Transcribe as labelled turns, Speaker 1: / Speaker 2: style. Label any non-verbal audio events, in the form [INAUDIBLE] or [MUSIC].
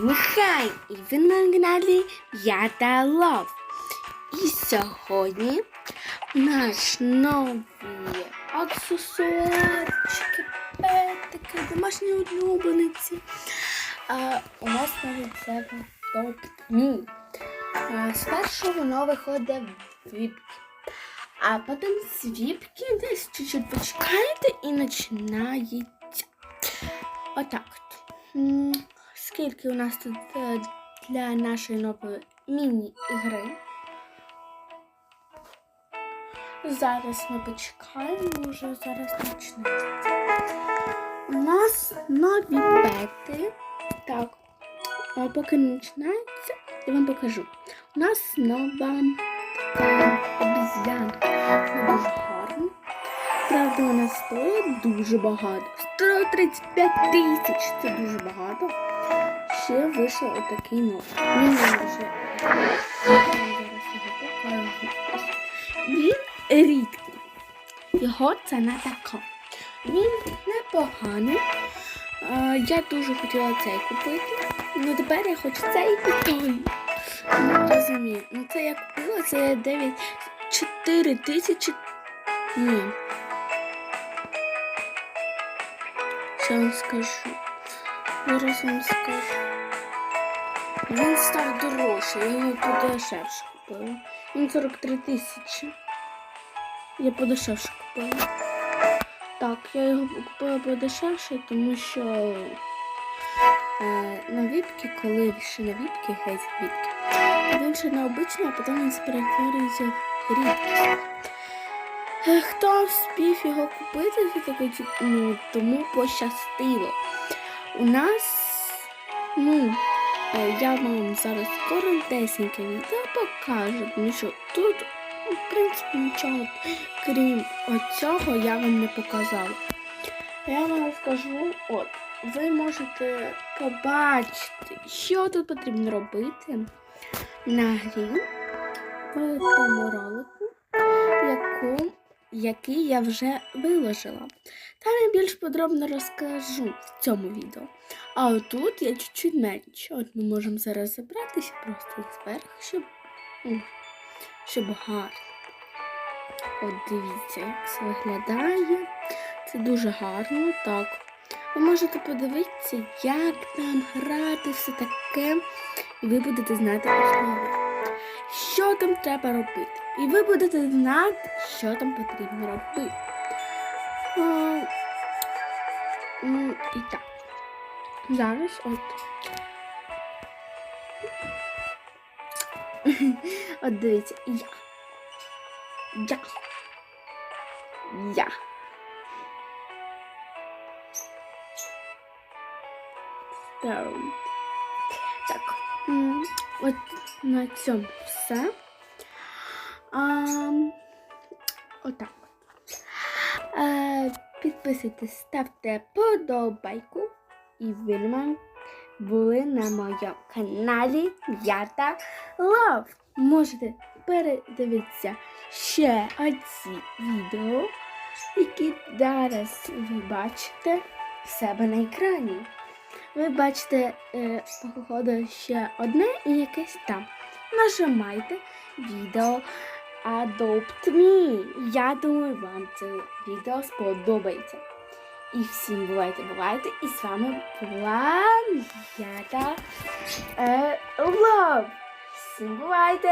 Speaker 1: Михай, і ви на Я та Лов. І сьогодні наш новий аксесуарчики, петики, домашні улюблениці. А, у нас навіть це топ. А, Спершу воно виходить в віпки. А потім з віпки десь чуть-чуть почекаєте і починається. Отак от. Скільки у нас тут е, для нашої нової міні-ігри? Зараз ми почекаємо, вже зараз почнеться. У нас нові пети. Так, а поки не починається, я вам покажу. У нас нова обіз'янка. Вона дуже гарна. Правда, вона стоїть дуже багато. 135 тисяч це дуже багато. Ще вийшов отакий нож. Він вже. Він рідкий. Його ціна така. Він непоганий. Я дуже хотіла цей купити. Ну тепер я хочу цей і той. Ну, розумію. Ну це я купила, це 9 4 тисячі. Ні. Що вам скажу? Зараз вам скажу. Він став дорожче, я його подешевше купила. Він 43 тисячі. Я подешевше купила. Так, я його купила подешевше, тому що е, на віпки, коли ще на віпки, геть віпки, він ще на обичний, а потім він перетворюється в рідкість. Е, Хто вспів його купити, такий, ну, тому пощастило. У нас, ну, я вам зараз коротесеньке відео покажу, тому що тут, ну, в принципі, нічого, крім оцього, я вам не показала. Я вам розкажу, от, ви можете побачити, що тут потрібно робити на грі в тому ролику, яку, який я вже виложила. Там я більш подробно розкажу в цьому відео. А отут я чуть-чуть менше. От ми можемо зараз забратися просто зверху, щоб, щоб гарно. От дивіться, як це виглядає. Це дуже гарно, так. Ви можете подивитися, як там грати, все таке, і ви будете знати основи. Що там треба робити? І ви будете знати, що там потрібно робити. А, і так. Зараз от. [LAUGHS] От дивіться, я. Я. Я. Так. От на цьому все. А, отак. Е, підписуйтесь, ставте подобайку. І на були на моєму каналі Ята Лав. Можете передивитися ще оці відео, які зараз ви бачите в себе на екрані. Ви бачите, е, походу, ще одне і якесь там. Нажимайте відео Adopt Me. Я думаю, вам це відео сподобається. І всім бувайте, бувайте. І з вами була Ята е, Лав. Всім бувайте!